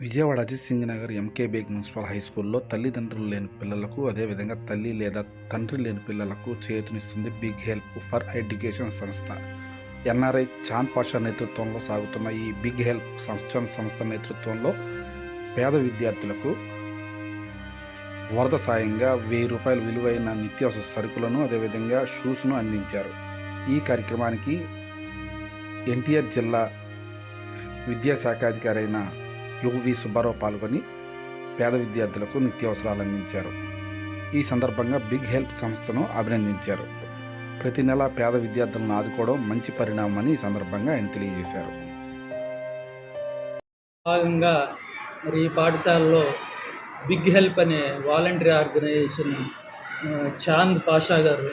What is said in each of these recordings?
Vijayawada Ajit Singh Nagar MK Baig municipal high స్కూల్లో తల్లిదండ్రులు లేని పిల్లలకు అదేవిధంగా తల్లి లేదా తండ్రి లేని పిల్లలకు చేతునిస్తుంది బిగ్ హెల్ప్ ఫర్ ఎడ్యుకేషన్ సంస్థ. ఎన్ఆర్ఐ చాంద్ పాషా నేతృత్వంలో సాగుతున్న ఈ బిగ్ హెల్ప్ సంస్థ సంస్థ నేతృత్వంలో పేద విద్యార్థులకు వరద సాయంగా వెయ్యి రూపాయల విలువైన నిత్యావసర సరుకులను అదేవిధంగా షూస్ను అందించారు. ఈ కార్యక్రమానికి ఎన్టీఆర్ జిల్లా విద్యాశాఖాధికారి అయిన యువి సుబ్బారావు పాల్గొని పేద విద్యార్థులకు నిత్యావసరాలు అందించారు. ఈ సందర్భంగా బిగ్ హెల్ప్ సంస్థను అభినందించారు. ప్రతి నెల పేద విద్యార్థులను ఆదుకోవడం మంచి పరిణామమని ఈ సందర్భంగా ఆయన తెలియజేశారు. భాగంగా మరి ఈ పాఠశాలలో బిగ్ హెల్ప్ అనే వాలంటరీ ఆర్గనైజేషన్ చాంద్ పాషా గారు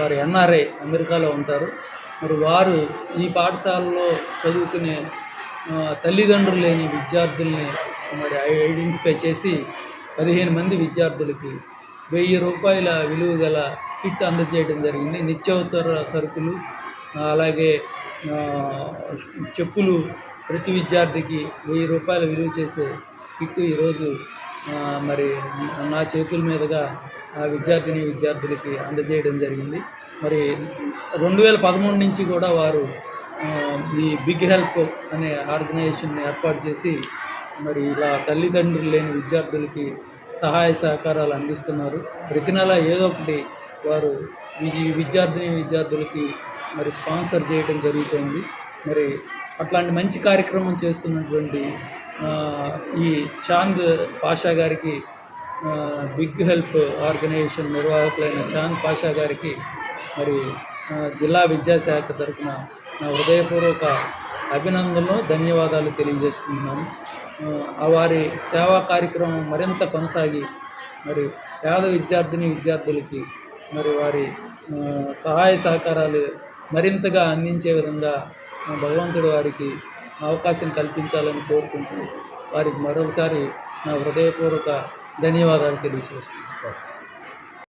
వారు ఎన్ఆర్ఐ అమెరికాలో ఉంటారు. మరి వారు ఈ పాఠశాలలో చదువుకునే తల్లిదండ్రులు లేని విద్యార్థుల్ని మరి ఐడెంటిఫై చేసి పదిహేను మంది విద్యార్థులకి వెయ్యి రూపాయల విలువ గల కిట్ అందజేయడం జరిగింది. నిత్యావసర సరుకులు అలాగే చెప్పులు ప్రతి విద్యార్థికి వెయ్యి రూపాయల విలువ చేసే కిట్ ఈరోజు మరి నా చేతుల మీదుగా ఆ విద్యార్థిని విద్యార్థులకి అందజేయడం జరిగింది. మరి రెండు వేల పదమూడు నుంచి కూడా వారు ఈ బిగ్ హెల్ప్ అనే ఆర్గనైజేషన్ ఏర్పాటు చేసి మరి ఇలా తల్లిదండ్రులు లేని విద్యార్థులకి సహాయ సహకారాలు అందిస్తున్నారు. ప్రతి నెల ఏదో ఒకటి వారు ఈ విద్యార్థిని విద్యార్థులకి మరి స్పాన్సర్ చేయడం జరుగుతుంది. మరి అట్లాంటి మంచి కార్యక్రమం చేస్తున్నటువంటి ఈ చాంద్ పాషా గారికి బిగ్ హెల్ప్ ఆర్గనైజేషన్ నిర్వాహకులైన చాంద్ పాషా గారికి మరి జిల్లా విద్యాశాఖ తరఫున నా హృదయపూర్వక అభినందనలు ధన్యవాదాలు తెలియజేసుకుంటున్నాను. ఆ వారి సేవా కార్యక్రమం మరింత కొనసాగి మరి పేద విద్యార్థిని విద్యార్థులకి మరి వారి సహాయ సహకారాలు మరింతగా అందించే విధంగా భగవంతుడు వారికి అవకాశం కల్పించాలని కోరుకుంటూ వారికి మరొకసారి నా హృదయపూర్వక ధన్యవాదాలు తెలియజేస్తున్నాను.